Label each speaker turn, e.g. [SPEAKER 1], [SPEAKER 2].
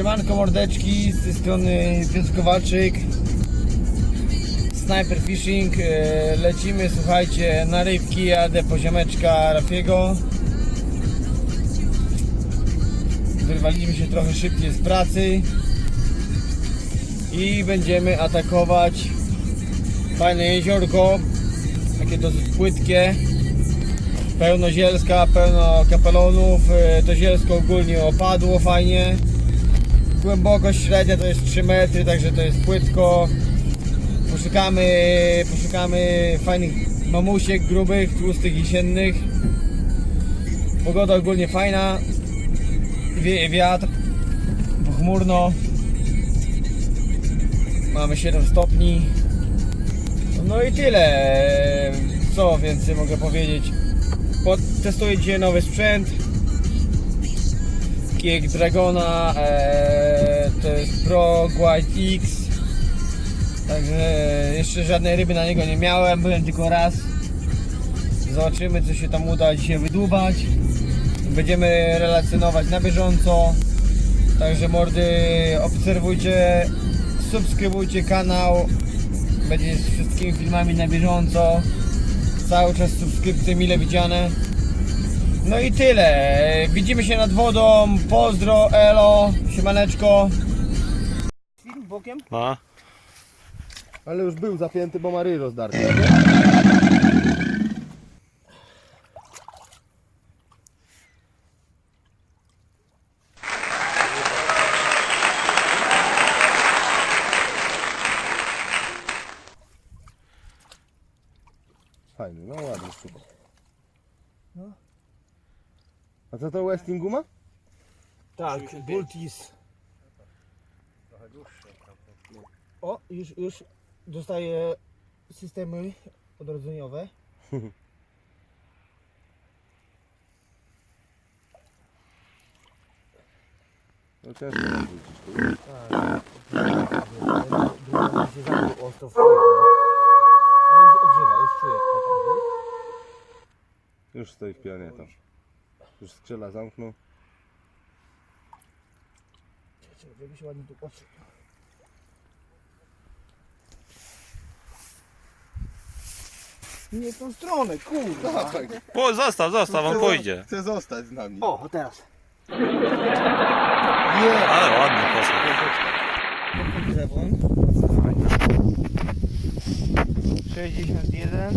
[SPEAKER 1] Siemanko mordeczki, z tej strony Piotr Kowalczyk. Sniper Fishing e, Lecimy, słuchajcie, na rybki Jadę po ziomeczka Rafiego. Wyrwaliśmy się trochę szybciej z pracy I będziemy atakować Fajne jeziorko Takie dosyć płytkie Pełno zielska, pełno kapelonów e, To zielsko ogólnie opadło fajnie Głębokość średnia to jest 3 metry, także to jest płytko. Poszukamy, poszukamy fajnych mamusiek, grubych, tłustych i siennych. Pogoda ogólnie fajna. Wieje wiatr. Pochmurno. Mamy 7 stopni. No i tyle. Co więcej mogę powiedzieć? Testuję dzisiaj nowy sprzęt. Kiek Dragona e, to jest Pro White X. Także jeszcze żadnej ryby na niego nie miałem, byłem tylko raz. Zobaczymy co się tam uda dzisiaj wydłubać. Będziemy relacjonować na bieżąco. Także mordy obserwujcie, subskrybujcie kanał. Będzie z wszystkimi filmami na bieżąco. Cały czas subskrypcje mile widziane. No i tyle. Widzimy się nad wodą. Pozdro, elo, siemaneczko. Bokiem?
[SPEAKER 2] No.
[SPEAKER 3] Ale już był zapięty, bo Mary rozdarty. Fajny, no ładny szczupak.
[SPEAKER 1] No.
[SPEAKER 3] A co to Westinguma?
[SPEAKER 1] Tak, Bultis. O, już, już dostaję systemy odrodzeniowe.
[SPEAKER 3] No ciężko nam wrócić.
[SPEAKER 1] Tak. Druga się zamknął ostro w chuj, nie? Ale już odżywa, już czuję naprawdę.
[SPEAKER 3] Już stoi w pionie tam. Już skrzela zamknął.
[SPEAKER 1] Czekaj, żeby się ładnie tu patrzył. Nie w tą stronę, kurwa.
[SPEAKER 2] Po, zostaw, zostaw, on pójdzie.
[SPEAKER 3] Chce zostać z nami.
[SPEAKER 1] O, teraz.
[SPEAKER 2] Ale ładnie poszło.
[SPEAKER 1] Drewon. 61